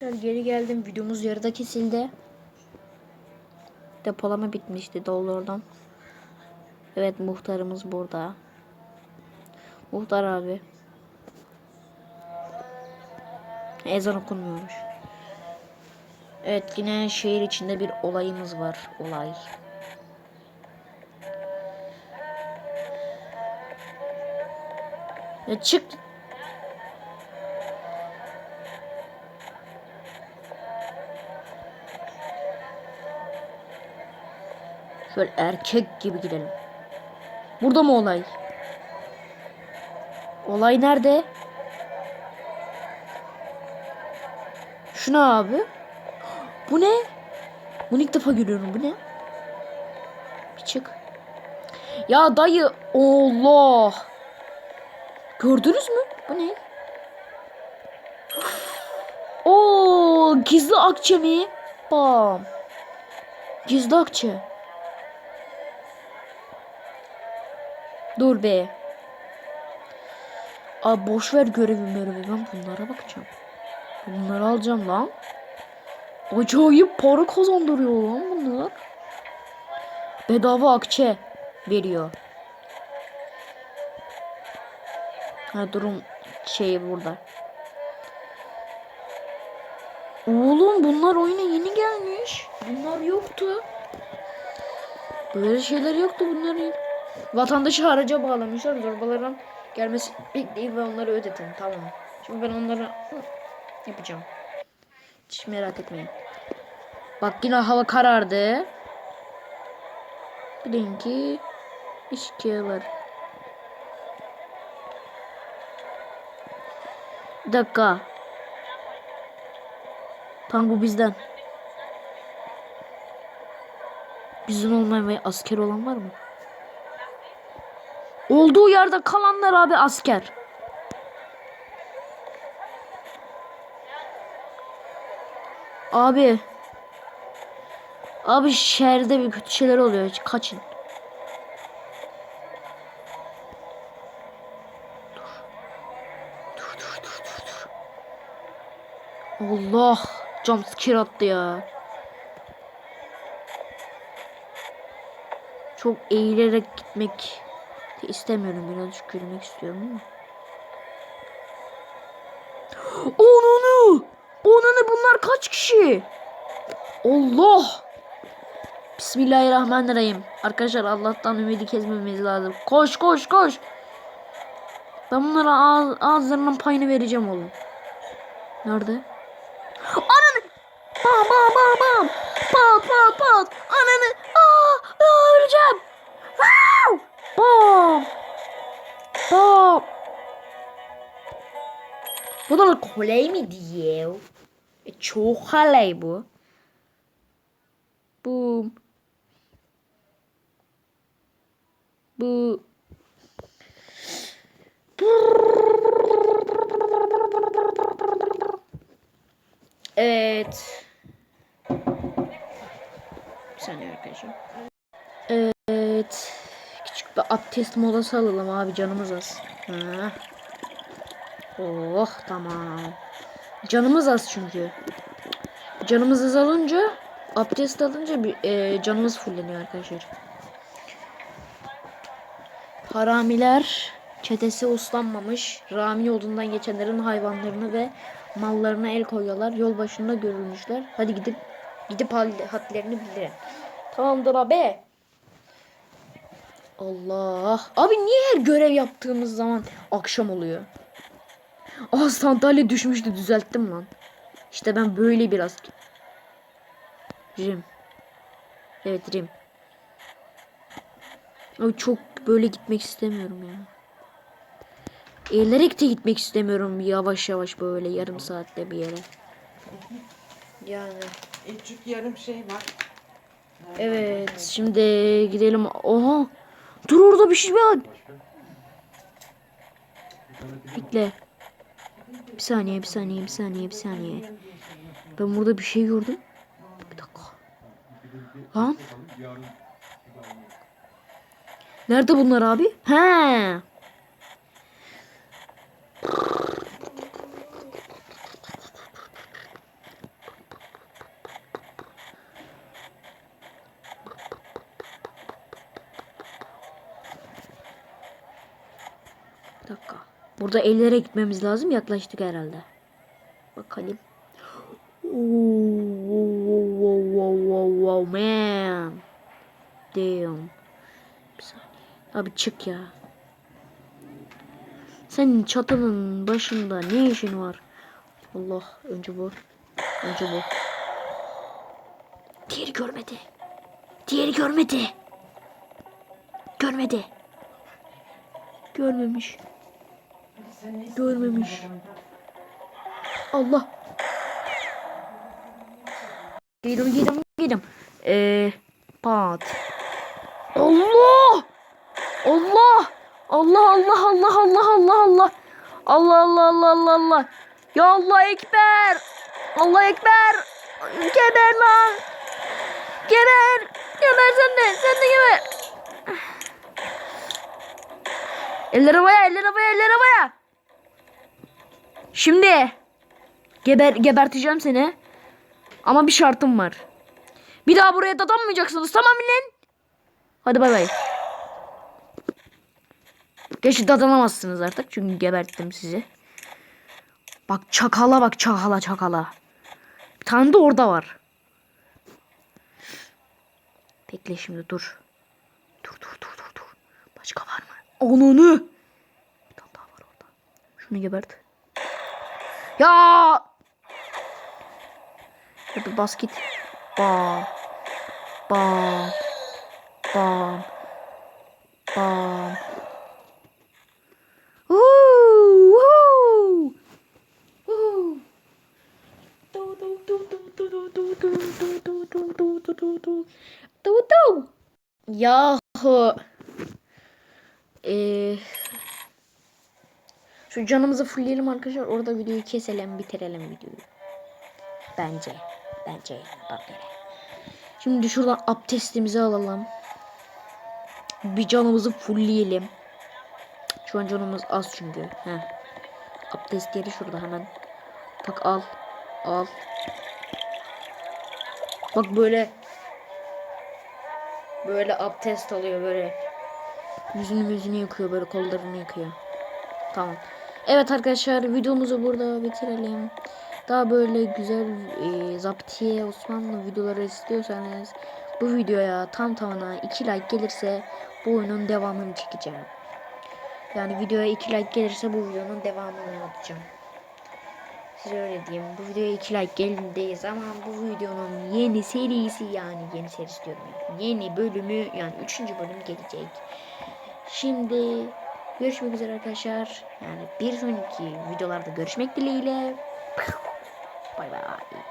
Geri geldim. Videomuz yarıda kesildi. Depolama bitmişti dolardan. Evet muhtarımız burada. Muhtar abi. Ezan okunmuyormuş. Evet yine şehir içinde bir olayımız var. Olay. Ya çık. Şöyle erkek gibi gidelim. Burada mı olay? Olay nerede? Şu ne abi? Bu ne? Bunu ilk defa görüyorum. Bu ne? Bir çık. Ya dayı. Allah. Gördünüz mü? Bu ne? Oo, gizli akçe mi? Bam. Gizli akçe. Dur be. Abi boş ver görevi görevi ben bunlara bakacağım. Bunları alacağım lan. Acayip para kazandırıyor lan bunlar. Bedava akçe veriyor. Ha durum şeyi burada. Oğlum bunlar oyuna yeni gelmiş. Bunlar yoktu. Böyle şeyler yoktu bunların. Vatandaşı haraca bağlamışlar. Zorbaların gelmesi bekleyin ve onları ödetin. Tamam. Şimdi ben onları yapacağım. Hiç merak etmeyin. Bak yine hava karardı. Bilin ki işkiye var. Bir dakika. Bu bizden. Bizden olmayan ve asker olan var mı? Olduğu yerde kalanlar abi asker. Abi. Abi şehirde bir kötü şeyler oluyor. Kaçın. Dur. Dur dur. Allah. Jumpscare attı ya. Çok eğilerek gitmek istemiyorum. Birazcık yürümek istiyorum ama. Onunu! Onunu bunlar kaç kişi? Allah! Bismillahirrahmanirrahim. Arkadaşlar Allah'tan ümidi kesmememiz lazım. Koş koş koş. Ben bunlara ağız, ağızlarının payını vereceğim oğlum. Nerede? Ananı! Bam bam bam bam! Pat pat pat! Ananı! Aa! Aa öleceğim! Bu da kolay mı diyor? E, çok kolay bu. Bu. Bu. Evet. Bir saniye arkadaşlar. Evet. Küçük bir abdest molası alalım abi canımız az. Ha. Oh tamam. Canımız az çünkü. Canımız azalınca abdest alınca bir e, canımız fulleniyor arkadaşlar. Haramiler çetesi uslanmamış. Rami yolundan geçenlerin hayvanlarını ve mallarına el koyuyorlar. Yol başında görülmüşler. Hadi gidip gidip hadlerini bildirin. Tamamdır abi. Allah. Abi niye her görev yaptığımız zaman akşam oluyor? Aa sandalye düşmüştü düzelttim lan. İşte ben böyle biraz. Rim. Evet Rim. Abi çok böyle gitmek istemiyorum ya. Eğilerek de gitmek istemiyorum yavaş yavaş böyle yarım saatte bir yere. Yani. İlk yarım şey var. Evet şimdi gidelim. Oha. Dur orada bir şey var. Bekle. Bir saniye bir saniye bir saniye bir saniye. Ben burada bir şey gördüm. Bir dakika. Lan. Nerede bunlar abi? He. Bir dakika. Burada ellere gitmemiz lazım. Yaklaştık herhalde. Bakalım. Wow, wow, wow, wow, wow, man. Damn. Bir saniye. Abi çık ya. Senin çatının başında ne işin var? Allah önce bu. Önce bu. Diğeri görmedi. Diğeri görmedi. Görmedi. Görmemiş. Görmemiş. Allah. Gidim gidim gidim. Ee, pat. Allah. Allah. Allah Allah Allah Allah Allah Allah. Allah Allah Allah Allah Allah. Ya Allah ekber. Allah ekber. Geber lan. Geber. Geber sen de. Sen de geber. Eller havaya, eller havaya, eller havaya. Şimdi geber geberteceğim seni. Ama bir şartım var. Bir daha buraya dadanmayacaksınız tamam mı lan? Hadi bay bay. Gerçi dadanamazsınız artık çünkü geberttim sizi. Bak çakala bak çakala çakala. Bir tane de orada var. Bekle şimdi dur. Dur dur dur dur dur. Başka var mı? Onunu. Bir tane daha var orada. Şunu gebert. Ya! Hadi bas git. Bam. Bam. Bam. Bam. Woo! Woo! Şu canımızı fullleyelim arkadaşlar. Orada videoyu keselim, bitirelim videoyu. Bence. Bence yani bak hele. Şimdi şuradan abdestimizi alalım. Bir canımızı fullleyelim. Şu an canımız az çünkü. Heh. Abdest yeri şurada hemen. Bak al. Al. Bak böyle. Böyle abdest alıyor böyle. Yüzünü yüzünü yıkıyor böyle kollarını yıkıyor. Tamam. Evet arkadaşlar videomuzu burada bitirelim. Daha böyle güzel e, zaptiye Osmanlı videoları istiyorsanız bu videoya tam tamına 2 like gelirse bu oyunun devamını çekeceğim. Yani videoya 2 like gelirse bu videonun devamını yapacağım. Size öyle diyeyim. Bu videoya 2 like geldiği zaman bu videonun yeni serisi yani yeni serisi diyorum. Yeni bölümü yani 3. bölüm gelecek. Şimdi görüşmek üzere arkadaşlar. Yani bir sonraki videolarda görüşmek dileğiyle. Bay bay.